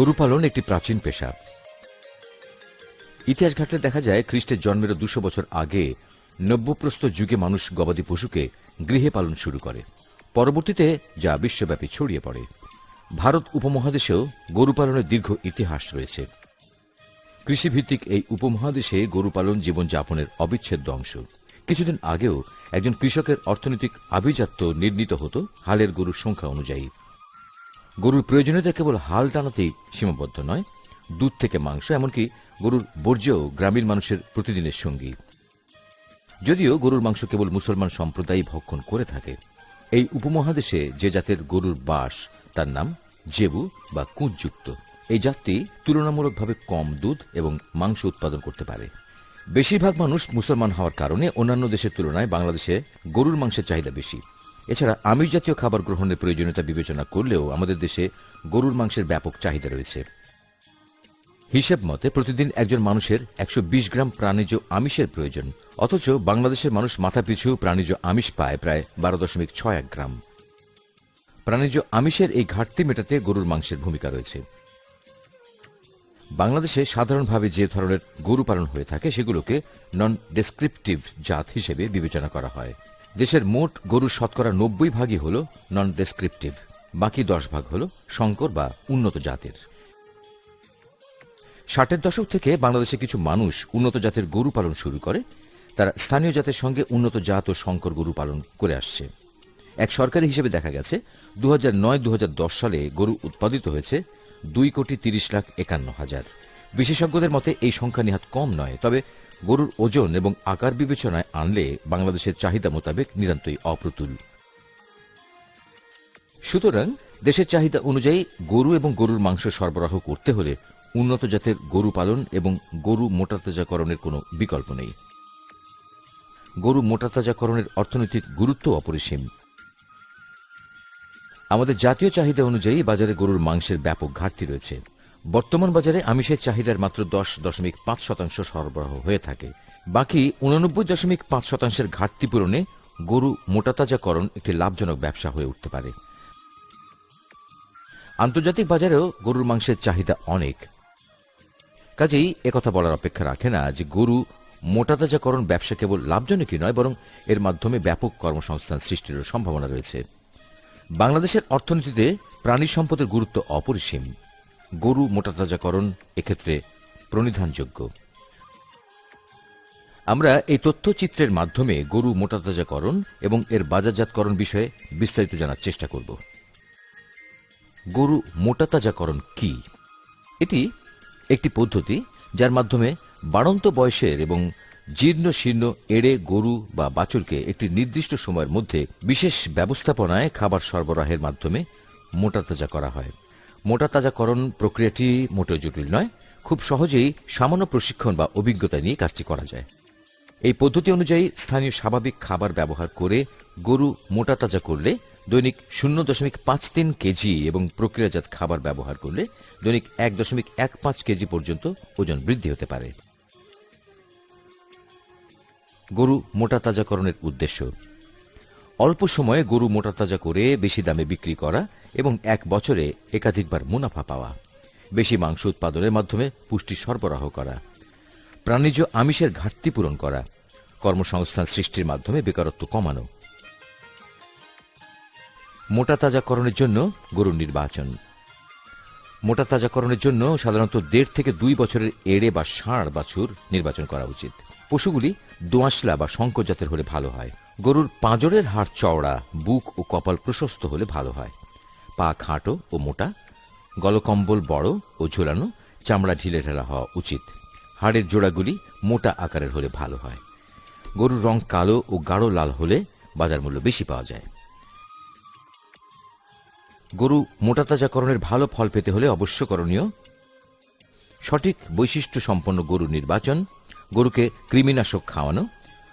গরু পালন একটি প্রাচীন পেশা। ইতিহাস ঘাটলে দেখা যায়, খ্রিস্টের জন্মের দুশো বছর আগে নব্যপ্রস্ত যুগে মানুষ গবাদি পশুকে গৃহে পালন শুরু করে। পরবর্তীতে যা বিশ্বব্যাপী ছড়িয়ে পড়ে। ভারত উপমহাদেশেও গরু পালনের দীর্ঘ ইতিহাস রয়েছে। কৃষিভিত্তিক এই উপমহাদেশে গরু পালন জীবনযাপনের অবিচ্ছেদ্য অংশ। কিছুদিন আগেও একজন কৃষকের অর্থনৈতিক আভিজাত্য নির্ণীত হতো হালের গরুর সংখ্যা অনুযায়ী। গরুর প্রয়োজনীয়তা কেবল হাল টানাতেই সীমাবদ্ধ নয়, দুধ থেকে মাংস, এমনকি গরুর বর্জ্যও গ্রামীণ মানুষের প্রতিদিনের সঙ্গী। যদিও গরুর মাংস কেবল মুসলমান সম্প্রদায় ভক্ষণ করে থাকে, এই উপমহাদেশে যে জাতের গরুর বাস, তার নাম জেবু বা কুঁজযুক্ত। এই জাতটি তুলনামূলকভাবে কম দুধ এবং মাংস উৎপাদন করতে পারে। বেশিরভাগ মানুষ মুসলমান হওয়ার কারণে অন্যান্য দেশের তুলনায় বাংলাদেশে গরুর মাংসের চাহিদা বেশি। এছাড়া আমিষ জাতীয় খাবার গ্রহণের প্রয়োজনীয়তা বিবেচনা করলেও আমাদের দেশে গরুর মাংসের ব্যাপক চাহিদা রয়েছে। হিসেব মতে, প্রতিদিন একজন মানুষের একশো বিশ গ্রাম প্রাণীজ আমিষের প্রয়োজন। অথচ বাংলাদেশের মানুষ মাথাপিছু প্রাণীজ আমিষ পায় প্রায় বারো দশমিক ছয় এক গ্রাম। প্রাণীজ আমিষের এই ঘাটতি মেটাতে গরুর মাংসের ভূমিকা রয়েছে। বাংলাদেশে সাধারণভাবে যে ধরনের গরু পালন হয়ে থাকে, সেগুলোকে নন ডেসক্রিপটিভ জাত হিসেবে বিবেচনা করা হয়। দেশের মোট গরুর শতকরা নব্বই ভাগই হল নন ডেসক্রিপটিভ বাকি দশ ভাগ হল সংকর বা উন্নত জাতের। ষাটের দশক থেকে বাংলাদেশে কিছু মানুষ উন্নত জাতের গরু পালন শুরু করে, তারা স্থানীয় জাতের সঙ্গে উন্নত জাত ও সংকর গরু পালন করে আসছে। এক সরকারি হিসেবে দেখা গেছে দু দু সালে গরু উৎপাদিত হয়েছে দুই কোটি তিরিশ লাখ একান্ন হাজার। বিশেষজ্ঞদের মতে এই সংখ্যা নিহাত কম নয়, তবে গরুর ওজন এবং আকার বিবেচনায় আনলে বাংলাদেশের চাহিদা মোতাবেক নিতান্তই অপ্রতুল। সুতরাং দেশের চাহিদা অনুযায়ী গরু এবং গরুর মাংস সরবরাহ করতে হলে উন্নত জাতের গরু পালন এবং গরু মোটাতাজাকরণের কোনো বিকল্প নেই। গরু মোটাতাজাকরণের অর্থনৈতিক গুরুত্ব অপরিসীম। আমাদের জাতীয় চাহিদা অনুযায়ী বাজারে গরুর মাংসের ব্যাপক ঘাটতি রয়েছে। বর্তমান বাজারে আমিষের চাহিদার মাত্র দশ দশমিক পাঁচ শতাংশ সরবরাহ হয়ে থাকে। বাকি উননব্বই দশমিক পাঁচ শতাংশের ঘাটতি পূরণে গরু মোটাতাজাকরণ একটি লাভজনক ব্যবসা হয়ে উঠতে পারে। আন্তর্জাতিক বাজারেও গরুর মাংসের চাহিদা অনেক। কাজেই একথা বলার অপেক্ষা রাখে না যে গরু মোটাতাজাকরণ ব্যবসা কেবল লাভজনকই নয়, বরং এর মাধ্যমে ব্যাপক কর্মসংস্থান সৃষ্টিরও সম্ভাবনা রয়েছে। বাংলাদেশের অর্থনীতিতে প্রাণী সম্পদের গুরুত্ব অপরিসীম। গরু মোটাতাজাকরণ এক্ষেত্রে প্রণিধানযোগ্য। আমরা এই তথ্যচিত্রের মাধ্যমে গরু মোটাতাজাকরণ এবং এর বাজারজাতকরণ বিষয়ে বিস্তারিত জানার চেষ্টা করব। গরু মোটাতাজাকরণ কি? এটি একটি পদ্ধতি যার মাধ্যমে বাড়ন্ত বয়সের এবং জীর্ণ শীর্ণ এড়ে গরু বা বাছুরকে একটি নির্দিষ্ট সময়ের মধ্যে বিশেষ ব্যবস্থাপনায় খাবার সরবরাহের মাধ্যমে মোটাতাজা করা হয়। মোটাতাজাকরণ প্রক্রিয়াটি মোটেও জটিল নয়, খুব সহজেই সামান্য প্রশিক্ষণ বা অভিজ্ঞতা নিয়ে কাজটি করা যায়। এই পদ্ধতি অনুযায়ী স্থানীয় স্বাভাবিক খাবার ব্যবহার করে গরু মোটাতাজা করলে দৈনিক শূন্য দশমিক পাঁচ তিন কেজি এবং প্রক্রিয়াজাত খাবার ব্যবহার করলে দৈনিক এক দশমিক এক পাঁচ কেজি পর্যন্ত ওজন বৃদ্ধি হতে পারে। গরু মোটাতাজাকরণের উদ্দেশ্য। অল্প সময়ে গরু মোটাতাজা করে বেশি দামে বিক্রি করা এবং এক বছরে একাধিকবার মুনাফা পাওয়া। বেশি মাংস উৎপাদনের মাধ্যমে পুষ্টি সরবরাহ করা। প্রাণীজ আমিষের ঘাটতি পূরণ করা। কর্মসংস্থান সৃষ্টির মাধ্যমে বেকারত্ব কমানো। মোটাতাজাকরণের জন্য গরুর নির্বাচন। মোটাতাজাকরণের জন্য সাধারণত দেড় থেকে দুই বছরের এড়ে বা ষাঁড় বাছুর নির্বাচন করা উচিত। পশুগুলি দোআঁশলা বা শঙ্কর জাতের হলে ভালো হয়। গরুর পাঁজরের হাড় চওড়া, বুক ও কপাল প্রশস্ত হলে ভালো হয়। পা খাঁটো ও মোটা, গলকম্বল বড় ও ঝোলানো, চামড়া ঢিলে ঢেলা হওয়া উচিত। হাড়ের জোড়াগুলি মোটা আকারের হলে ভালো হয়। গরুর রং কালো ও গাঢ় লাল হলে বাজার মূল্য বেশি পাওয়া যায়। গরু মোটাতাজাকরণের ভালো ফল পেতে হলে অবশ্য করণীয় সঠিক বৈশিষ্ট্য সম্পন্ন গরু নির্বাচন, গরুকে কৃমিনাশক খাওয়ানো,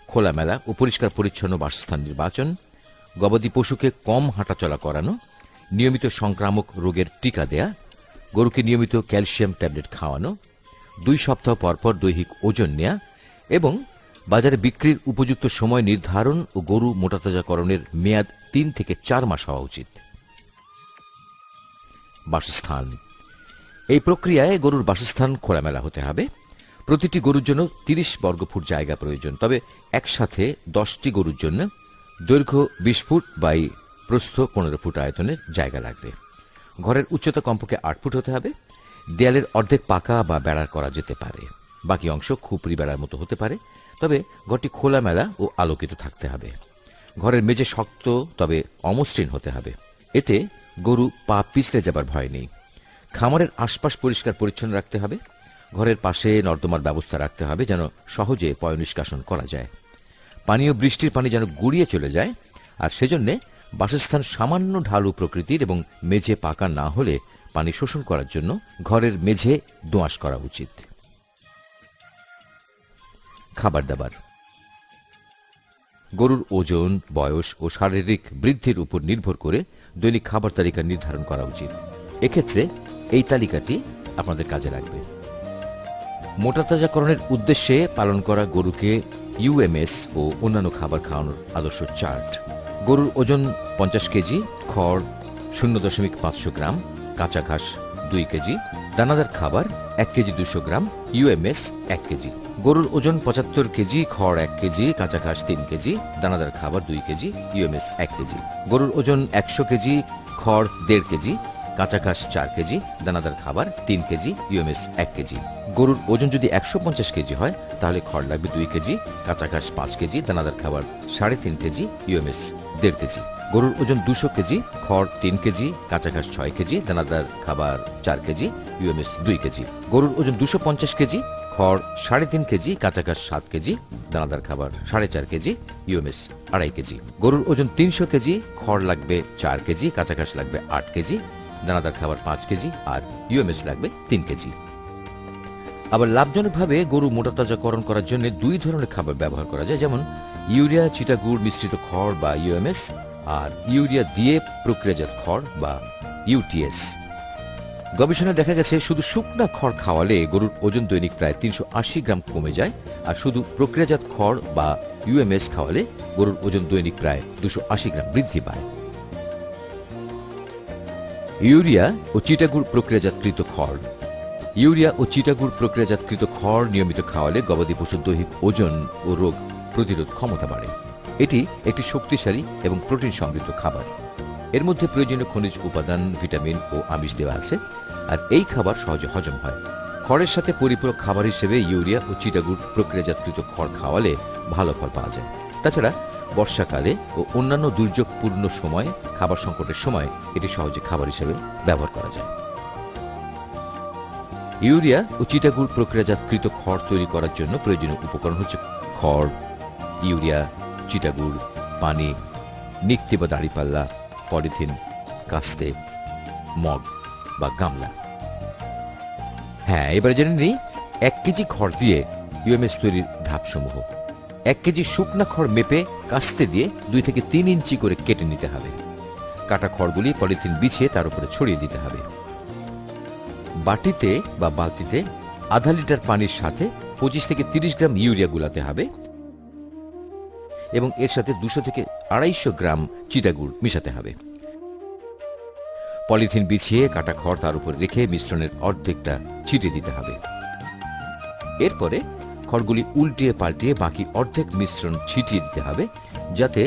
খোলামেলা ও পরিষ্কার পরিচ্ছন্ন বাসস্থান নির্বাচন, গবাদি পশুকে কম হাঁটাচলা করানো নিয়মিত সংক্রামক রোগের টিকা দেয়া, গরুকে নিয়মিত ক্যালসিয়াম ট্যাবলেট খাওয়ানো, দুই সপ্তাহ পরপর দৈহিক ওজন নেয়া এবং বাজারে বিক্রির উপযুক্ত সময় নির্ধারণ ও গরু মোটাতাজাকরণের মেয়াদ তিন থেকে চার মাস হওয়া উচিত। বাসস্থান। এই প্রক্রিয়ায় গরুর বাসস্থান খোলামেলা হতে হবে। প্রতিটি গরুর জন্য তিরিশ বর্গফুট জায়গা প্রয়োজন, তবে একসাথে দশটি গরুর জন্য দৈর্ঘ্য বিশ ফুট বাই প্রস্থ পনেরো ফুট আয়তনের জায়গা লাগবে। ঘরের উচ্চতা কমপক্ষে আট ফুট হতে হবে। দেয়ালের অর্ধেক পাকা বা বেড়ার করা যেতে পারে। বাকি অংশ খুপড়ি বেড়ার মতো হতে পারে। তবে ঘরটি খোলামেলা ও আলোকিত থাকতে হবে। ঘরের মেঝে শক্ত, তবে অমসৃণ হতে হবে। এতে গরু পা পিছলে যাবার ভয় নেই। খামারের আশপাশ পরিষ্কার পরিচ্ছন্ন রাখতে হবে। ঘরের পাশে নর্দমার ব্যবস্থা রাখতে হবে যেন সহজে পয় নিষ্কাশন করা যায়। পানীয় বৃষ্টির পানি যেন গুড়িয়ে চলে যায়। আর সেজন্যে বাসস্থান সামান্য ঢালু প্রকৃতির এবং মেঝে পাকা না হলে পানি শোষণ করার জন্য ঘরের মেঝে দোঁয়াশ করা উচিত। খাবার দাবার। গরুর ওজন, বয়স ও শারীরিক বৃদ্ধির উপর নির্ভর করে দৈনিক খাবার তালিকা নির্ধারণ করা উচিত। এক্ষেত্রে এই তালিকাটি আপনাদের কাজে লাগবে। মোটাতাজাকরণের উদ্দেশ্যে পালন করা গরুকে ইউএমএস ও অন্যান্য খাবার খাওয়ানোর আদর্শ চার্ট। গরুর ওজন পঞ্চাশ কেজি, খড় শূন্য দশমিক পাঁচশো গ্রাম, কাঁচা ঘাস দুই কেজি, দানাদার খাবার এক কেজি দুশো গ্রাম ইউএমএস এক কেজি। গরুর ওজন পঁচাত্তর কেজি, খড় এক কেজি, কাঁচা ঘাস তিন কেজি, দানাদার খাবার দুই কেজি ইউএমএস এক কেজি। গরুর ওজন একশো কেজি, খড় দেড় কেজি, কাঁচা ঘাস চার কেজি, দানাদার খাবার তিন কেজি ইউএমএস এক কেজি। গরুর ওজন যদি একশো পঞ্চাশ কেজি হয় তাহলে খড় লাগবে দুই কেজি কাঁচা ঘাস পাঁচ কেজি, দানাদার খাবার সাড়ে তিন কেজি, ইউএমএস দেড় কেজি। গরুর ওজন দুশো কেজি, খড় তিন কেজি কাঁচা ঘাস ছয় কেজি, দানাদার খাবার চার কেজি, ইউএমএস দুই কেজি। গরুর ওজন দুশো পঞ্চাশ কেজি, খড় সাড়ে তিন কেজি কাঁচা ঘাস সাত কেজি, দানাদার খাবার সাড়ে চার কেজি, ইউএমএস আড়াই কেজি। গরুর ওজন তিনশো কেজি, খড় লাগবে চার কেজি কাঁচা ঘাস লাগবে আট কেজি, দানাদার খাবার পাঁচ কেজি আর ইউএমএস লাগবে তিন কেজি। আবার লাভজনকভাবে গরু মোটাতাজাকরণ করার জন্য দুই ধরনের খাবার ব্যবহার করা যায়, যেমন ইউরিয়া, চিটাগুড় মিশ্রিত খড় বা ইউএমএস, আর ইউরিয়া দিয়ে প্রক্রিয়াজাত খড় বা ইউটিএস। গবেষণায় দেখা গেছে, শুধু শুকনা খড় খাওয়ালে গরুর ওজন দৈনিক প্রায় তিনশো আশি গ্রাম কমে যায়, আর শুধু প্রক্রিয়াজাত খড় বা ইউএমএস খাওয়ালে গরুর ওজন দৈনিক প্রায় দুশো গ্রাম বৃদ্ধি পায়। ইউরিয়া ও চিটাগুড় প্রক্রিয়াজাতকৃত খড় ইউরিয়া ও চিটাগুড় প্রক্রিয়াজাতকৃত খড় নিয়মিত খাওয়ালে গবাদি পশুর দৈহিক ওজন ও রোগ প্রতিরোধ ক্ষমতা বাড়ে। এটি একটি শক্তিশালী এবং প্রোটিন সমৃদ্ধ খাবার। এর মধ্যে প্রয়োজনীয় খনিজ উপাদান, ভিটামিন ও আমিষ দেওয়া আছে, আর এই খাবার সহজে হজম হয়। খড়ের সাথে পরিপূরক খাবার হিসেবে ইউরিয়া ও চিটাগুড় প্রক্রিয়াজাতকৃত খড় খাওয়ালে ভালো ফল পাওয়া যায়। তাছাড়া বর্ষাকালে ও অন্যান্য দুর্যোগপূর্ণ সময়ে, খাবার সংকটের সময় এটি সহজে খাবার হিসেবে ব্যবহার করা যায়। ইউরিয়া ও চিটাগুড় প্রক্রিয়াজাতকৃত খড় তৈরি করার জন্য প্রয়োজনীয় উপকরণ হচ্ছে খড়, ইউরিয়া চিটাগুড় পানি নিক্তি বা দাড়িপাল্লা, পলিথিন, কাস্তে, মগ বা গামলা। হ্যাঁ এবারে জেনে নিই, এক কেজি খড় দিয়ে ইউএমএস তৈরির ধাপসমূহ। এক কেজি শুকনা খড় মেপে কাস্তে দিয়ে দুই থেকে তিন ইঞ্চি করে কেটে নিতে হবে। কাটা খড়গুলি পলিথিন বিছিয়ে তার উপরে ছড়িয়ে দিতে হবে। বাটিতে বা বালতিতে আধা লিটার পানির সাথে পঁচিশ থেকে তিরিশ গ্রাম ইউরিয়া গুলাতে হবে এবং এর সাথে দুশো থেকে আড়াইশো গ্রাম চিটাগুড় মিশাতে হবে। পলিথিন বিছিয়ে কাটা খড় তার উপর রেখে মিশ্রণের অর্ধেকটা ছিটিয়ে দিতে হবে। এরপরে খড়গুলি উল্টিয়ে পাল্টিয়ে বাকি অর্ধেক মিশ্রণ ছিটিয়ে দিতে হবে যাতে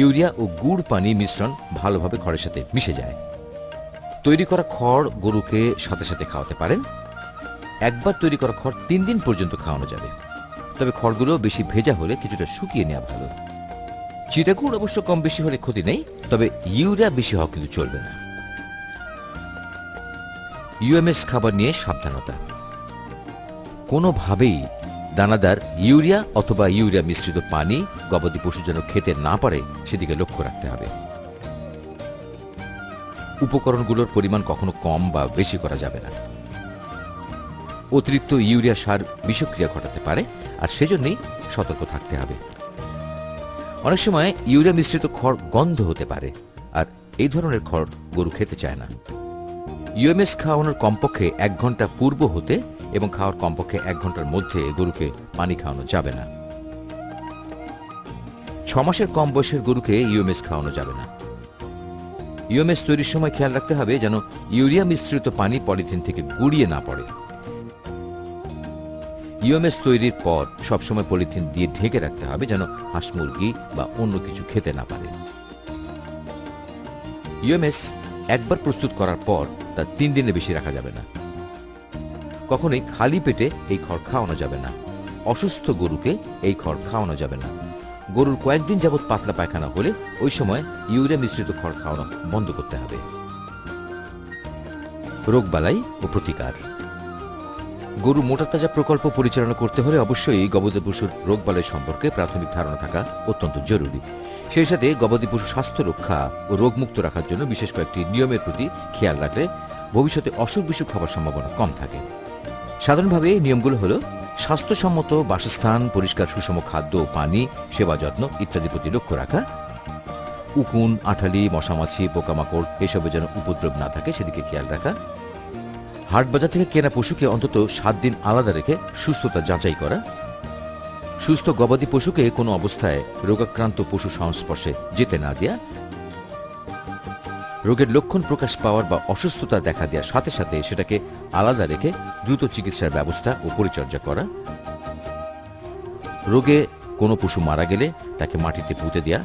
ইউরিয়া ও গুড় পানি মিশ্রণ ভালোভাবে খড়ের সাথে মিশে যায়। তৈরি করা খড় গরুকে সাথে সাথে খাওয়াতে পারেন। একবার তৈরি করা খড় তিন দিন পর্যন্ত খাওয়ানো যাবে। তবে খড়গুলো বেশি ভেজা হলে কিছুটা শুকিয়ে নেওয়া ভালো। চিটাগুড় অবশ্য কম বেশি হলে ক্ষতি নেই, তবে ইউরিয়া বেশি হওয়া কিন্তু চলবে না। ইউএমএস খাবার নিয়ে সাবধানতা। কোনোভাবেই দানাদার ইউরিয়া অথবা ইউরিয়া মিশ্রিত পানি গবাদি পশু যেন খেতে না পারে, সেদিকে লক্ষ্য রাখতে হবে। উপকরণগুলোর পরিমাণ কখনো কম বা বেশি করা যাবে না। অতিরিক্ত ইউরিয়া সার বিষক্রিয়া ঘটাতে পারে, আর সেজন্যই সতর্ক থাকতে হবে। অনেক সময় ইউরিয়া মিশ্রিত খড় গন্ধ হতে পারে, আর এই ধরনের খড় গরু খেতে চায় না। ইউএমএস খাওয়ানোর কমপক্ষে এক ঘণ্টা পূর্ব হতে এবং খাওয়ার কমপক্ষে এক ঘণ্টার মধ্যে গরুকে পানি খাওয়ানো যাবে না। ছ মাসের কম বয়সের গরুকে ইউএমএস খাওয়ানো যাবে না। ইউএমএস তৈরির সময় খেয়াল রাখতে হবে যেন ইউরিয়া মিশ্রিত পানি পলিথিন থেকে গুড়িয়ে না পড়ে। ইউএমএস তৈরির পর সবসময় পলিথিন দিয়ে ঢেকে রাখতে হবে যেন হাঁস মুরগি বা অন্য কিছু খেতে না পারে। ইউএমএস একবার প্রস্তুত করার পর তা তিন দিনের বেশি রাখা যাবে না। কখনোই খালি পেটে এই খড় খাওয়ানো যাবে না। অসুস্থ গরুকে এই খড় খাওয়ানো যাবে না। গরুর কয়েকদিন যাবৎ পাতলা পায়খানা হলে ওই সময় ইউরিয়া মিশ্রিত খড় খাওয়ানো বন্ধ করতে হবে। রোগবালাই ও প্রতিকার। গরু মোটা তাজা প্রকল্প পরিচালনা করতে হলে অবশ্যই গবাদি পশুর রোগবালাই সম্পর্কে প্রাথমিক ধারণা থাকা অত্যন্ত জরুরি। সেই সাথে গবাদি পশু স্বাস্থ্য রক্ষা ও রোগমুক্ত রাখার জন্য বিশেষ কয়েকটি নিয়মের প্রতি খেয়াল রাখলে ভবিষ্যতে অসুখ বিসুখ হওয়ার সম্ভাবনা কম থাকে। সাধারণভাবে নিয়মগুলো হলো স্বাস্থ্যসম্মত বাসস্থান, পরিষ্কার সুষম খাদ্য ও পানি, সেবা যত্ন ইত্যাদি প্রতি লক্ষ্য রাখা। উকুন, আঠালি, মশামাছি, পোকামাকড়, এসবে যেন উপদ্রব না থাকে, সেদিকে খেয়াল রাখা। হাট বাজার থেকে কেনা পশুকে অন্তত সাত দিন আলাদা রেখে সুস্থতা যাচাই করা। সুস্থ গবাদি পশুকে কোনো অবস্থায় রোগাক্রান্ত পশু সংস্পর্শে যেতে না দেয়া। রোগের লক্ষণ প্রকাশ পাওয়ার বা অসুস্থতা দেখা দেওয়ার সাথে সাথে সেটাকে আলাদা রেখে দ্রুত চিকিৎসার ব্যবস্থা ও পরিচর্যা করা। রোগে কোনো পশু মারা গেলে তাকে মাটিতে পুঁতে দেয়া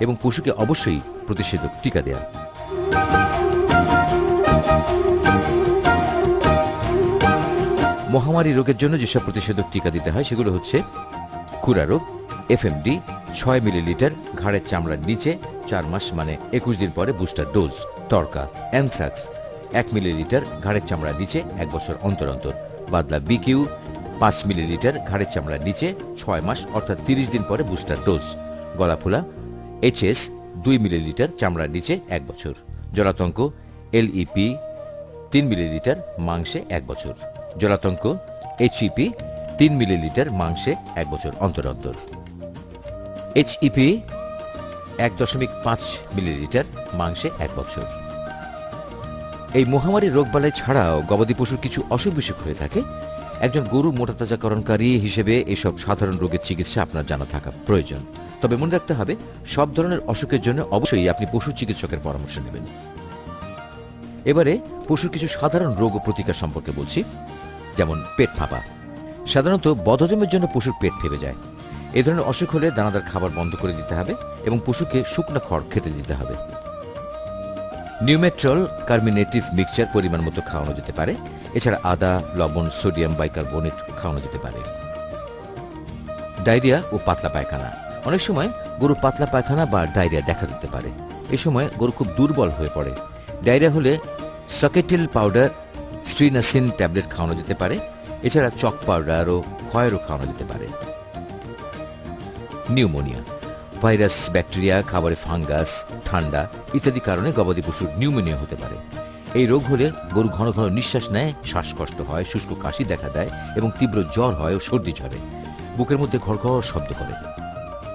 এবং পশুকে অবশ্যই প্রতিষেধক টিকা দেয়া। মহামারী রোগের জন্য যেসব প্রতিষেধক টিকা দিতে হয় সেগুলো হচ্ছে খুরা রোগ এফএমডি ছয় মিলিলিটার ঘাড়ের চামড়ার নিচে চার মাস মানে একুশ দিন পরে বুস্টার ডোজ, তরকা, অ্যানথ্রাক্স। এক মিলিলিটার ঘাড়ের চামড়ার নিচে এক বছর অন্তর অন্তর। বাদলা বিকিউ পাঁচ মিলিলিটার ঘাড়ের চামড়ার নিচে ছয় মাস অর্থাৎ তিরিশ দিন পরে বুস্টার ডোজ। গলাফুলা এইচএস দুই মিলিলিটার চামড়ার নিচে এক বছর। জলাতঙ্ক এলইপি তিন মিলিলিটার মাংসে এক বছর। জলাতঙ্ক এইচইপি তিন মিলিলিটার মাংসে এক বছর অন্তর অন্তর। এইচইপি এক দশমিক পাঁচ মিলিলিটার মাংসে এক বছর। এই মহামারী রোগবালাই ছাড়াও গবাদি পশুর কিছু অসুখ বিসুখ হয়ে থাকে। একজন গরু মোটাতাজাকরণকারী হিসেবে এসব সাধারণ রোগের চিকিৎসা আপনার জানা থাকা প্রয়োজন। তবে মনে রাখতে হবে, সব ধরনের অসুখের জন্য অবশ্যই আপনি পশু চিকিৎসকের পরামর্শ নেবেন। এবারে পশুর কিছু সাধারণ রোগ প্রতিকার সম্পর্কে বলছি, যেমন পেট ফাঁপা। সাধারণত বদহজমের জন্য পশুর পেট ফেপে যায়। এ ধরনের অসুখ হলে দানাদার খাবার বন্ধ করে দিতে হবে এবং পশুকে শুকনো খড় খেতে দিতে হবে। নিউমেট্রল কার্মিনেটিভ মিক্সচার পরিমাণ মতো খাওয়ানো যেতে পারে। এছাড়া আদা, লবণ, সোডিয়াম, বাইকার্বনেট খাওয়ানো যেতে পারে। ডায়রিয়া ও পাতলা পায়খানা। অনেক সময় গরু পাতলা পায়খানা বা ডায়রিয়া দেখা দিতে পারে। এ সময় গরু খুব দুর্বল হয়ে পড়ে। ডায়রিয়া হলে সকেটিল পাউডার, স্ট্রিনাসিন ট্যাবলেট খাওয়ানো যেতে পারে। এছাড়া চক পাউডার ও ক্ষয়েরও খাওয়ানো যেতে পারে। নিউমোনিয়া, ভাইরাস, ব্যাকটেরিয়া, খাবারে ফাঙ্গাস, ঠান্ডা ইত্যাদি কারণে গবাদি পশুর নিউমোনিয়া হতে পারে। এই রোগ হলে গরু ঘন ঘন নিঃশ্বাস নেয়, শ্বাসকষ্ট হয়, শুষ্ক কাশি দেখা দেয় এবং তীব্র জ্বর হয় ও সর্দি ঝরে। বুকের মধ্যে ঘড়ঘড় শব্দ করে।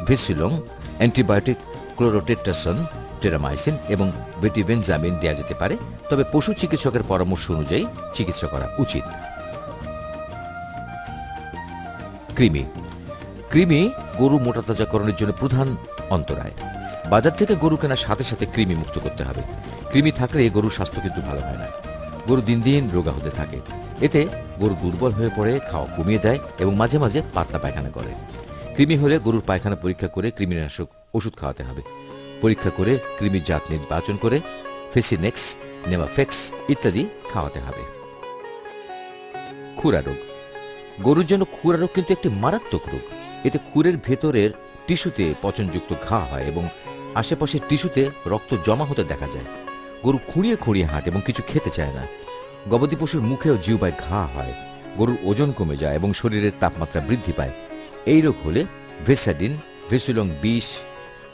ভেসিলং, অ্যান্টিবায়োটিক ক্লোরোটেট্রাসন, টেরামাইসিন এবং বেটিভেনজামিন দেওয়া যেতে পারে, তবে পশু চিকিৎসকের পরামর্শ অনুযায়ী চিকিৎসা করা উচিত। কৃমি কৃমি গরু মোটাতাজাকরণের জন্য প্রধান অন্তরায়। বাজার থেকে গরু কেনার সাথে সাথে কৃমি মুক্ত করতে হবে। কৃমি থাকলে গরুর স্বাস্থ্য কিন্তু ভালো হয় না। গরু দিন দিন রোগা হতে থাকে। এতে গরু দুর্বল হয়ে পড়ে, খাওয়া কমিয়ে দেয় এবং মাঝে মাঝে পাতলা পায়খানা করে। কৃমি হলে গরুর পায়খানা পরীক্ষা করে কৃমিনাশক ওষুধ খাওয়াতে হবে। পরীক্ষা করে কৃমির জাত নির্বাচন করে ফেসিনেক্স, নেমাফেক্স ইত্যাদি খাওয়াতে হবে। খুরা রোগ। গরুর জন্য খুরা রোগ কিন্তু একটি মারাত্মক রোগ। এতে খুরের ভেতরের টিস্যুতে পচনযুক্ত ঘা হয় এবং আশেপাশের টিস্যুতে রক্ত জমা হতে দেখা যায়। গরু খুঁড়িয়ে খুঁড়িয়ে হাঁটে এবং কিছু খেতে চায় না। গবাদি পশুর মুখেও জিউবায় ঘা হয়, গরুর ওজন কমে যায় এবং শরীরের তাপমাত্রা বৃদ্ধি পায়। এই রোগ হলে ভেসাডিন, ভেসুলং বিষ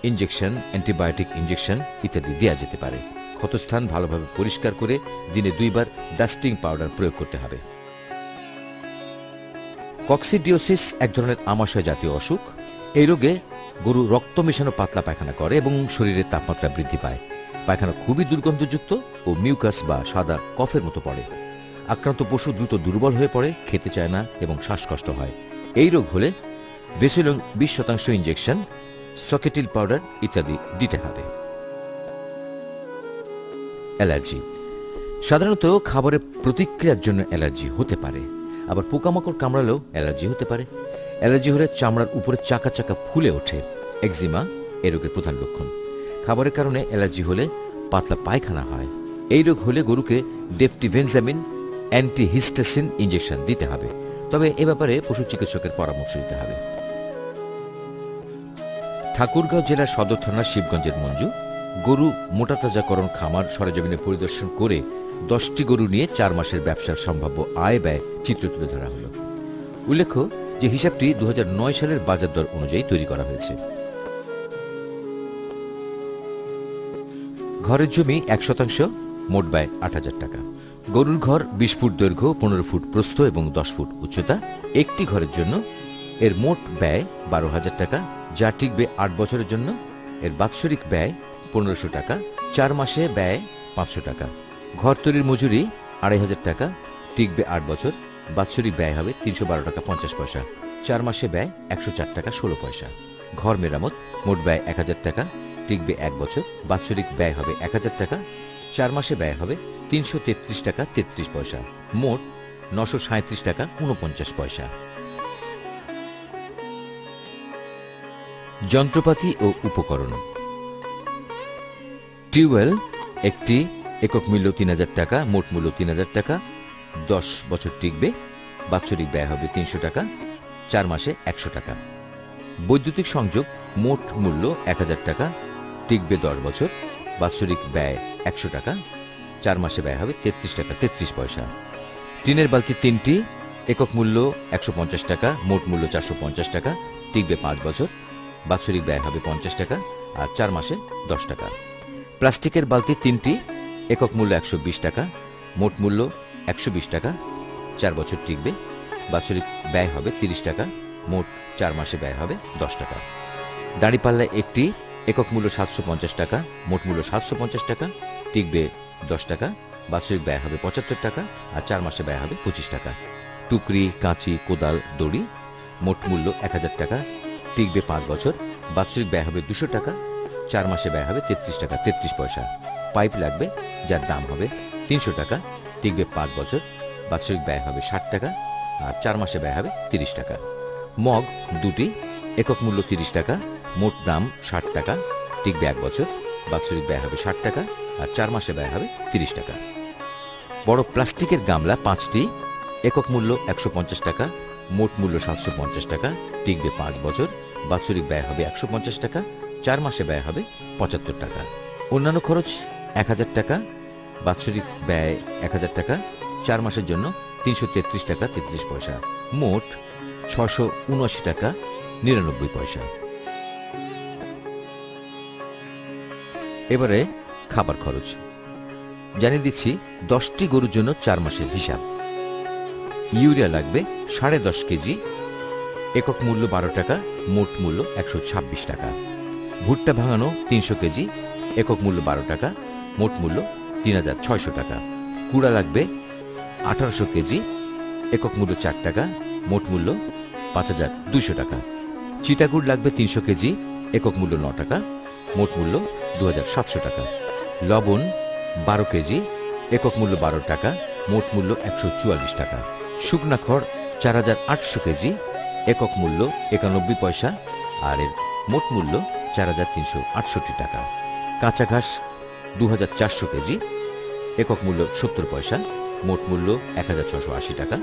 ইঞ্জেকশন অ্যান্টিবায়োটিক ইঞ্জেকশন ইত্যাদি দেওয়া যেতে পারে। ক্ষতস্থান ভালোভাবে পরিষ্কার করে দিনে দুইবার ডাস্টিং পাউডার প্রয়োগ করতে হবে। কক্সিডিওসিস এক ধরনের আমাশয় জাতীয় অসুখ। এই রোগে গরু রক্ত মেশানো পাতলা পায়খানা করে এবং শরীরের তাপমাত্রা বৃদ্ধি পায়। পায়খানা খুবই দুর্গন্ধযুক্ত ও মিউকাস বা সাদা কফের মতো পড়ে। আক্রান্ত পশু দ্রুত দুর্বল হয়ে পড়ে, খেতে চায় না এবং শ্বাসকষ্ট হয়। এই রোগ হলে বেসিলং বিশ শতাংশ ইঞ্জেকশন সকেটিল পাউডার ইত্যাদি দিতে হবে। অ্যালার্জি। সাধারণত খাবারের প্রতিক্রিয়ার জন্য অ্যালার্জি হতে পারে। আবার পোকামাকড় কামড়ালেও অ্যালার্জি হতে পারে। অ্যালার্জি হলে চামড়ার উপরে চাকা চাকা ফুলে ওঠে। একজিমা এ রোগের প্রধান লক্ষণ। খাবারের কারণে অ্যালার্জি হলে পাতলা পায়খানা হয়। এই রোগ হলে গরুকে ডেপটিভেনজামিন, অ্যান্টিহিস্টেসিন ইঞ্জেকশন দিতে হবে। তবে এ ব্যাপারে পশু চিকিৎসকের পরামর্শ দিতে হবে। ঠাকুরগাঁও জেলার সদর থানার শিবগঞ্জের মঞ্জু, গরু মোটাতাজাকরণ খামার, সরেজমিনে পরিদর্শন করে দশটি গরু নিয়ে চার মাসের ব্যবসার সম্ভাব্য আয় ব্যয় চিত্র তুলে ধরা হলো। উল্লেখ্য যে হিসাবটি দু হাজার নয় সালের বাজার দর অনুযায়ী তৈরি করা হয়েছে। ঘরের জমি এক শতাংশ, মোট ব্যয় আট হাজার টাকা। গরুর ঘর বিশ ফুট দৈর্ঘ্য, পনেরো ফুট প্রস্থ এবং দশ ফুট উচ্চতা। একটি ঘরের জন্য এর মোট ব্যয় বারো হাজার টাকা, যা টিকবে আট বছরের জন্য। এর বাৎসরিক ব্যয় পনেরোশো টাকা, চার মাসে ব্যয় পাঁচশো টাকা। ঘর তৈরির মজুরি আড়াই হাজার টাকা, টিকবে আট বছর, বাৎসরিক ব্যয় হবে তিনশো বারো টাকা পঞ্চাশ পয়সা, চার মাসে ব্যয় একশো চার টাকা ষোলো পয়সা। ঘর মেরামত, মোট ব্যয় এক হাজার টাকা, টিকবে এক বছর, বাৎসরিক ব্যয় হবে এক হাজার টাকা, চার মাসে ব্যয় হবে তিনশো তেত্রিশ টাকা তেত্রিশ পয়সা, মোট নশো সাঁত্রিশ টাকা উনপঞ্চাশ পয়সা। যন্ত্রপাতি ও উপকরণ। টিউবওয়েল একটি একক মূল্য তিন হাজার টাকা, মোট মূল্য তিন হাজার টাকা। দশ বছর টিকবে, বাৎসরিক ব্যয় হবে তিনশো টাকা, চার মাসে একশো টাকা। বৈদ্যুতিক সংযোগ, মোট মূল্য এক হাজার টাকা, টিকবে দশ বছর, বাৎসরিক ব্যয় একশো টাকা, চার মাসে ব্যয় হবে তেত্রিশ টাকা, তেত্রিশ পয়সা। টিনের বালতি তিনটি, একক মূল্য একশো পঞ্চাশ টাকা, মোট মূল্য চারশো পঞ্চাশ টাকা, টিকবে পাঁচ বছর, বাৎসরিক ব্যয় হবে পঞ্চাশ টাকা, আর চার মাসে দশ টাকা। প্লাস্টিকের বালতি তিনটি একক মূল্য একশো বিশ টাকা, মোট মূল্য একশো বিশ টাকা, চার বছর টিকবে। বাৎসরিক ব্যয় হবে তিরিশ টাকা, মোট চার মাসে ব্যয় হবে দশ টাকা। দাঁড়িপাল্লা একটি একক মূল্য সাতশো পঞ্চাশ টাকা, মোট মূল্য সাতশো পঞ্চাশ টাকা, টিকবে দশ টাকা, বাৎসরিক ব্যয় হবে পঁচাত্তর টাকা, আর চার মাসে ব্যয় হবে পঁচিশ টাকা। টুকরি, কাঁচি, কোদাল, দড়ি, মোট মূল্য এক হাজার টাকা, টিকবে পাঁচ বছর, বাৎসরিক ব্যয় হবে দুশো টাকা, চার মাসে ব্যয় হবে তেত্রিশ টাকা, তেত্রিশ পয়সা। পাইপ লাগবে, যার দাম হবে তিনশো টাকা, টিকবে পাঁচ বছর, বাৎসরিক ব্যয় হবে ষাট টাকা, আর চার মাসে ব্যয় হবে তিরিশ টাকা। মগ দুটি, একক মূল্য তিরিশ টাকা, মোট দাম ষাট টাকা, টিকবে এক বছর, বাৎসরিক ব্যয় হবে ষাট টাকা, আর চার মাসে ব্যয় হবে তিরিশ টাকা। বড় প্লাস্টিকের গামলা পাঁচটি, একক মূল্য একশো পঞ্চাশ টাকা, মোট মূল্য সাতশো পঞ্চাশ টাকা, টিকবে পাঁচ বছর, বাৎসরিক ব্যয় হবে একশো পঞ্চাশ টাকা, চার মাসে ব্যয় হবে পঁচাত্তর টাকা। অন্যান্য খরচ এক হাজার টাকা, বাৎসরিক ব্যয় এক হাজার টাকা, চার মাসের জন্য তিনশো তেত্রিশ টাকা তেত্রিশ পয়সা, মোট ছশো উনআশি টাকা নিরানব্বই পয়সা। এবারে খাবার খরচ। জানিয়ে দিচ্ছি, দশটি গরুর জন্য চার মাসের হিসাব। ইউরিয়া লাগবে সাড়ে দশ কেজি, একক মূল্য বারো টাকা, মোট মূল্য একশো ছাব্বিশ টাকা। ভুট্টা ভাঙানো তিনশো কেজি, একক মূল্য বারো টাকা মোট মূল্য তিন হাজার ছয়শো টাকা। কুড়া লাগবে আঠারোশো কেজি, একক মূল্য চার টাকা, মোট মূল্য পাঁচ হাজার দুইশো টাকা। চিটাগুড় লাগবে তিনশো কেজি, একক মূল্য ন টাকা, মোট মূল্য দু হাজার সাতশো টাকা। লবণ বারো কেজি, একক মূল্য বারো টাকা, মোট মূল্য একশো চুয়াল্লিশ টাকা। শুকনা খড় চার হাজার আটশো কেজি, একক মূল্য একানব্বই পয়সা, আর এর মোট মূল্য চার হাজার তিনশো আটষট্টি টাকা। কাঁচা ঘাস দু হাজার চারশো কেজি, একক মূল্য সত্তর পয়সা, মোট মূল্য এক টাকা।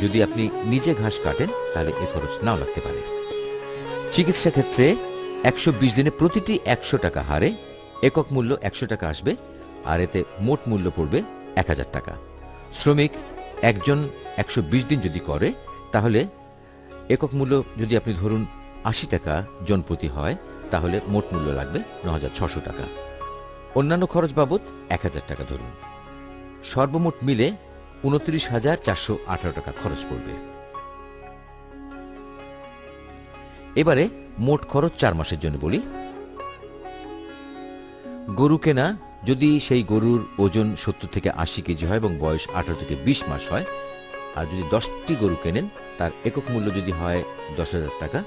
যদি আপনি নিজে ঘাস কাটেন, তাহলে এ খরচ নাও লাগতে পারে। চিকিৎসা ক্ষেত্রে একশো বিশ দিনে প্রতিটি একশো টাকা হারে একক মূল্য একশো টাকা আসবে, আর এতে মোট মূল্য পড়বে এক হাজার টাকা। শ্রমিক একজন একশো বিশ দিন যদি করে, তাহলে একক মূল্য যদি আপনি ধরুন আশি টাকা জন প্রতি হয়, তাহলে মোট মূল্য লাগবে ন টাকা। অন্যান্য খরচ বাবদ এক হাজার টাকা ধরুন। সর্বমোট মিলে উনত্রিশ হাজার চারশো আঠারো টাকা খরচ পড়বে। এবারে মোট খরচ চার মাসের জন্য বলি। গরু কেনা যদি সেই গরুর ওজন সত্তর থেকে আশি কেজি হয় এবং বয়স আঠারো থেকে বিশ মাস হয়, আর যদি দশটি গরু কেনেন, তার একক মূল্য যদি হয় দশ হাজার টাকা,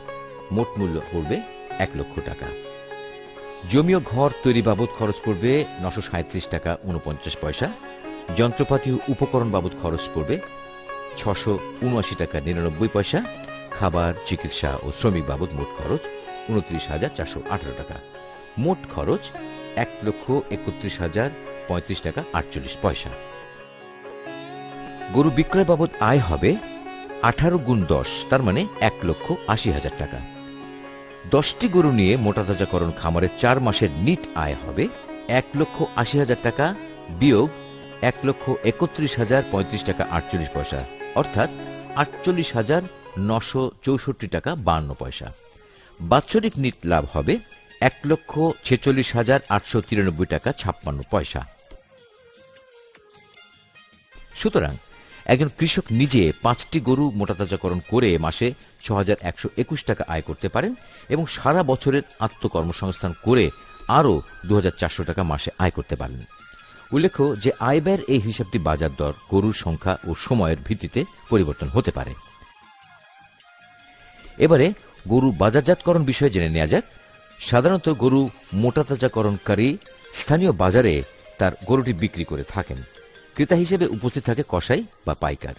মোট মূল্য পড়বে এক লক্ষ টাকা। জমি ও ঘর তৈরি বাবদ খরচ পড়বে নশো টাকা উনপঞ্চাশ পয়সা। যন্ত্রপাতি ও উপকরণ বাবদ খরচ পড়বে ছশো উনআশি টাকা নিরানব্বই পয়সা। খাবার, চিকিৎসা ও শ্রমিক বাবদ মোট খরচ উনত্রিশ হাজার চারশো আঠারো টাকা। মোট খরচ এক লক্ষ একত্রিশ হাজার পঁয়ত্রিশ টাকা আটচল্লিশ পয়সা। গরু বিক্রয় বাবদ আয় হবে আঠারো গুণ দশ, তার মানে এক লক্ষ আশি হাজার টাকা। দশটি গরু নিয়ে মোটা তাজাকরণ খামারের চার মাসের নিট আয় হবে। এক লক্ষ আশি হাজার টাকা বিয়োগ এক লক্ষ একত্রিশ হাজার পঁয়ত্রিশ টাকা আটচল্লিশ পয়সা, অর্থাৎ আটচল্লিশ হাজার নশো চৌষট্টি টাকা বান্ন পয়সা। বাৎসরিক নিট লাভ হবে এক লক্ষ ছেচল্লিশ হাজার আটশো তিরানব্বই টাকা ছাপ্পান্ন পয়সা। সুতরাং একজন কৃষক নিজে পাঁচটি গরু মোটাতাজাকরণ করে মাসে ছ একশো একুশ টাকা আয় করতে পারেন এবং সারা বছরের আত্মকর্মসংস্থান করে আরও দু চারশো টাকা মাসে আয় করতে পারেন। উল্লেখ্য যে আয় ব্যয়ের এই হিসাবটি বাজার দর, গরুর সংখ্যা ও সময়ের ভিত্তিতে পরিবর্তন হতে পারে। এবারে গরু বাজারজাতকরণ বিষয়ে জেনে নেওয়া যাক। সাধারণত গরু মোটাতাজাকরণকারী স্থানীয় বাজারে তার গরুটি বিক্রি করে থাকেন। ক্রেতা হিসেবে উপস্থিত থাকে কসাই বা পাইকার।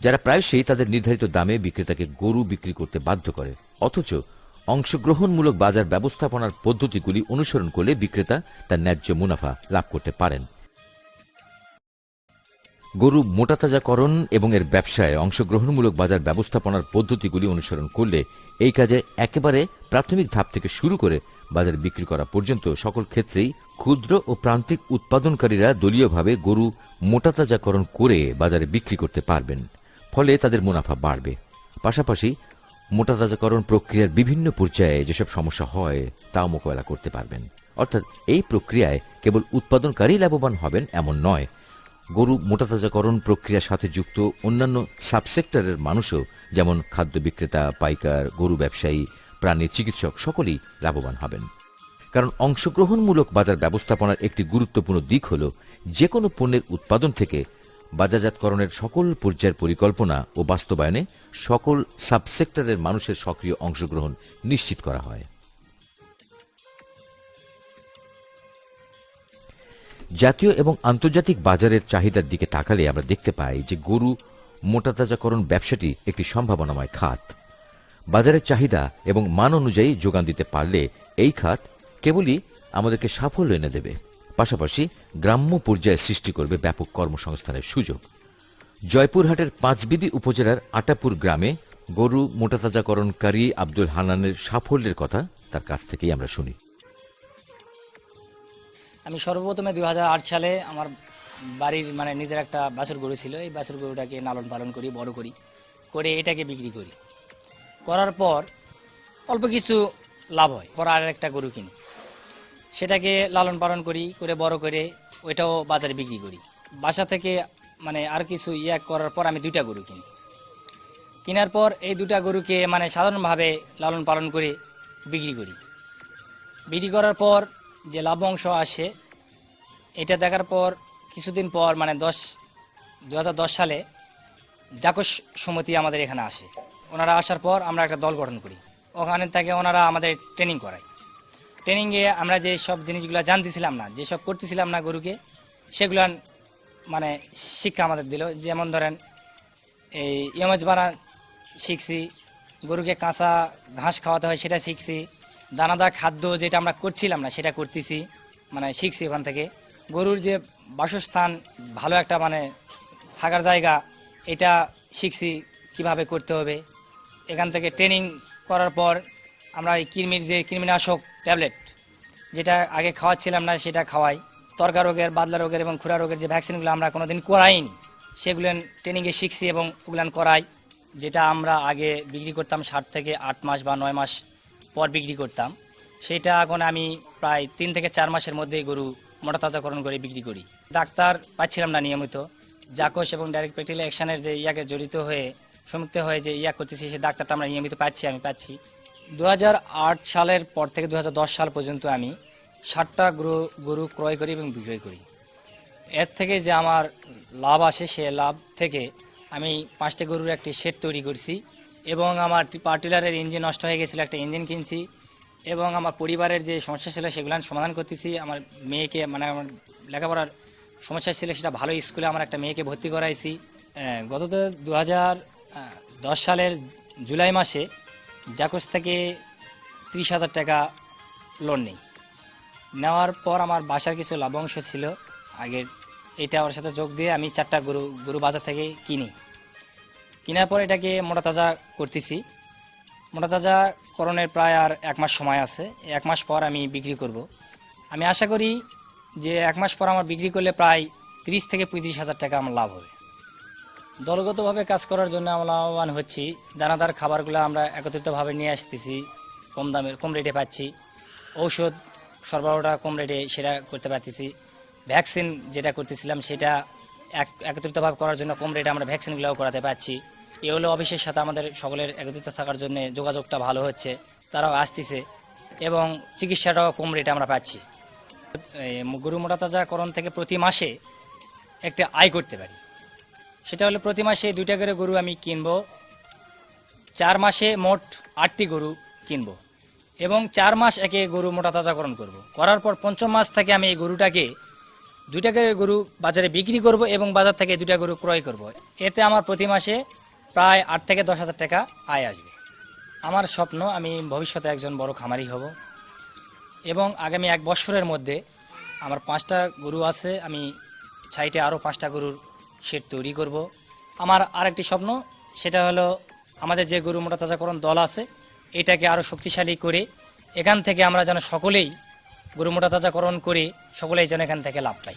যারা প্রায়শই তাদের নির্ধারিত দামে বিক্রেতাকে গরু বিক্রি করতে বাধ্য করে। অথচ অংশগ্রহণমূলক বাজার ব্যবস্থাপনার পদ্ধতিগুলি অনুসরণ করলে বিক্রেতা তার ন্যায্য মুনাফা লাভ করতে পারেন। গরু মোটাতাজাকরণ এবং এর ব্যবসায় অংশগ্রহণমূলক বাজার ব্যবস্থাপনার পদ্ধতিগুলি অনুসরণ করলে এই কাজে একেবারে প্রাথমিক ধাপ থেকে শুরু করে বাজারে বিক্রি করা পর্যন্ত সকল ক্ষেত্রেই ক্ষুদ্র ও প্রান্তিক উৎপাদনকারীরা দলীয়ভাবে গরু মোটাতাজাকরণ করে বাজারে বিক্রি করতে পারবেন। ফলে তাদের মুনাফা বাড়বে। পাশাপাশি মোটাতাজাকরণ প্রক্রিয়ার বিভিন্ন পর্যায়ে যেসব সমস্যা হয়, তাও মোকাবেলা করতে পারবেন। অর্থাৎ এই প্রক্রিয়ায় কেবল উৎপাদনকারী লাভবান হবেন এমন নয়, গরু মোটাতাজাকরণ প্রক্রিয়ার সাথে যুক্ত অন্যান্য সাবসেক্টরের মানুষও, যেমন খাদ্য বিক্রেতা, পাইকার, গরু ব্যবসায়ী প্রাণী চিকিৎসক সকলেই লাভবান হবেন। কারণ অংশগ্রহণমূলক বাজার ব্যবস্থাপনার একটি গুরুত্বপূর্ণ দিক হল যে কোনো পণ্যের উৎপাদন থেকে বাজারজাতকরণের সকল পর্যায়ের পরিকল্পনা ও বাস্তবায়নে সকল সাবসেক্টরের মানুষের সক্রিয় অংশগ্রহণ নিশ্চিত করা হয়। জাতীয় এবং আন্তর্জাতিক বাজারের চাহিদার দিকে তাকালে আমরা দেখতে পাই যে গরু মোটাতাজাকরণ ব্যবসাটি একটি সম্ভাবনাময় খাত। বাজারের চাহিদা এবং মান অনুযায়ী যোগান দিতে পারলে এই খাত কেবলই আমাদেরকে সাফল্য এনে দেবে। পাশাপাশি গ্রাম্য পর্যায়ে সৃষ্টি করবে ব্যাপক কর্মসংস্থানের সুযোগ। জয়পুরহাটের পাঁচবিবি উপজেলার আটাপুর গ্রামে গরু মোটাতাজাকরণকারী আব্দুল হানানের সাফল্যের কথা তার কাছ থেকেই আমরা শুনি। আমি সর্বপ্রথমে দু হাজার আট সালে আমার বাড়ির মানে নিজের একটা বাছুর গরু ছিল। এই বাছুর গরুটাকে লালন পালন করি, বড় করি, করে এটাকে বিক্রি করি। করার পর অল্প কিছু লাভ হয়। পর আর একটা গরু কিনি। সেটাকে লালন পালন করি, করে বড় করে ওইটাও বাজারে বিক্রি করি। বাসা থেকে মানে আর কিছু ইয়া করার পর আমি দুইটা গরু কিনি। কেনার পর এই দুটা গরুকে মানে সাধারণভাবে লালন পালন করে বিক্রি করি। বিক্রি করার পর যে লাভ অংশ আসে, এটা দেখার পর কিছুদিন পর মানে দশ দু সালে জাকস সমিতি আমাদের এখানে আসে। ওনারা আসার পর আমরা একটা দল গঠন করি। ওখানে থেকে ওনারা আমাদের ট্রেনিং করায়। ট্রেনিংয়ে আমরা যে সব জিনিসগুলো জানতেছিলাম না যেসব করতেছিলাম না গরুকে, সেগুলো মানে শিক্ষা আমাদের দিল। যেমন ধরেন, এই ইয়মাজ বানা শিখছি, গরুকে কাঁচা ঘাস খাওয়াতে হয় সেটা শিখছি, দানাদার খাদ্য যেটা আমরা করছিলাম না সেটা করতেছি মানে শিখছি ওখান থেকে। গরুর যে বাসস্থান ভালো একটা মানে থাকার জায়গা, এটা শিখছি কীভাবে করতে হবে। এখান থেকে ট্রেনিং করার পর আমরা এই কৃমির যে কৃমিনাশক ট্যাবলেট যেটা আগে খাওয়াচ্ছিলাম না সেটা খাওয়াই। তর্কা রোগের, বাদলা রোগের এবং খুরা রোগের যে ভ্যাকসিনগুলো আমরা কোনোদিন করাইনি, সেগুলো ট্রেনিংয়ে শিখছি এবং ওগুলান করাই, যেটা আমরা আগে বিক্রি করতাম ষাট থেকে আট মাস বা নয় মাস পর বিক্রি করতাম। সেটা এখন আমি প্রায় তিন থেকে চার মাসের মধ্যেই গরু মোটা তাজাকরণ করে বিক্রি করি। ডাক্তার পাচ্ছিলাম না নিয়মিত। জাকস এবং ডাইরেক্ট প্র্যাকটিক্যাল অ্যাকশনের যে ইয়াকে জড়িত হয়ে সম্মুক্ত হয়ে যে ইয়া করতেছি সেই ডাক্তারটা আমরা নিয়মিত পাচ্ছি, আমি পাচ্ছি। দু হাজার আট সালের পর থেকে দু হাজার দশ সাল পর্যন্ত আমি ষাটটা গরু গরু ক্রয় করি এবং বিক্রয় করি। এর থেকে যে আমার লাভ আসে, সে লাভ থেকে আমি পাঁচটা গরুর একটি সেট তৈরি করছি এবং আমার পার্টিলারের ইঞ্জিন নষ্ট হয়ে গেছিল, একটা ইঞ্জিন কিনছি এবং আমার পরিবারের যে সমস্যা ছিল সেগুলো সমাধান করতেছি। আমার মেয়েকে মানে আমার লেখাপড়ার সমস্যা ছিল সেটা ভালো স্কুলে আমার একটা মেয়েকে ভর্তি করাইছি। গত দু হাজার দশ সালের জুলাই মাসে জাকস থেকে ত্রিশ হাজার টাকা লোন নেই। নেওয়ার পর আমার বাসার কিছু লাভ্যাংশ ছিল। আগের এটা ওর সাথে যোগ দিয়ে আমি চারটা গরু গরু বাজার থেকে কিনি। কেনার পর এটাকে মোটা তাজা করতেছি। মোটা তাজা করণের প্রায় আর এক মাস সময় আছে। এক মাস পর আমি বিক্রি করব। আমি আশা করি যে এক মাস পর আমার বিক্রি করলে প্রায় তিরিশ থেকে পঁয়ত্রিশ হাজার টাকা আমার লাভ হবে। দলগতভাবে কাজ করার জন্য আমরা লাভবান হচ্ছি। দানাদার খাবারগুলো আমরা একত্রিতভাবে নিয়ে আসতেছি, কম দামে, কম রেটে পাচ্ছি। ঔষধ সরবরাহটা কম রেটে সেটা করতে পারতেছি। ভ্যাকসিন যেটা করতেছিলাম সেটা এক, একত্রিতভাবে করার জন্য কম রেটে আমরা ভ্যাকসিনগুলোও করাতে পারছি। এ হলো অফিসের সাথে আমাদের সকলের একত্রিত থাকার জন্য যোগাযোগটা ভালো হচ্ছে, তারাও আসতেছে এবং চিকিৎসাটাও কম রেটে আমরা পাচ্ছি। গরু মোটা তাজাকরণ থেকে প্রতি মাসে একটা আয় করতে পারি। সেটা হলো প্রতি মাসে দুইটা করে গরু আমি কিনবো। চার মাসে মোট আটটি গরু কিনবো। এবং চার মাস একে গরু মোটা তাজাকরণ করব। করার পর পঞ্চম মাস থেকে আমি এই গরুটাকে দুইটা করে গরু বাজারে বিক্রি করব এবং বাজার থেকে দুইটা গরু ক্রয় করব। এতে আমার প্রতি মাসে প্রায় আট থেকে দশ হাজার টাকা আয় আসবে। আমার স্বপ্ন, আমি ভবিষ্যতে একজন বড় খামারি হব। এবং আগামী এক বছরের মধ্যে আমার পাঁচটা গরু আছে, আমি সাইটে আরও পাঁচটা গরুর শেড তৈরি করব। আমার আরেকটি স্বপ্ন, সেটা হলো আমাদের যে গরু মোটা তাজাকরণ দল আছে, এটাকে আরও শক্তিশালী করে এখান থেকে আমরা যেন সকলেই গরু মোটা তাজাকরণ করে সকলেই যেন এখান থেকে লাভ পাই।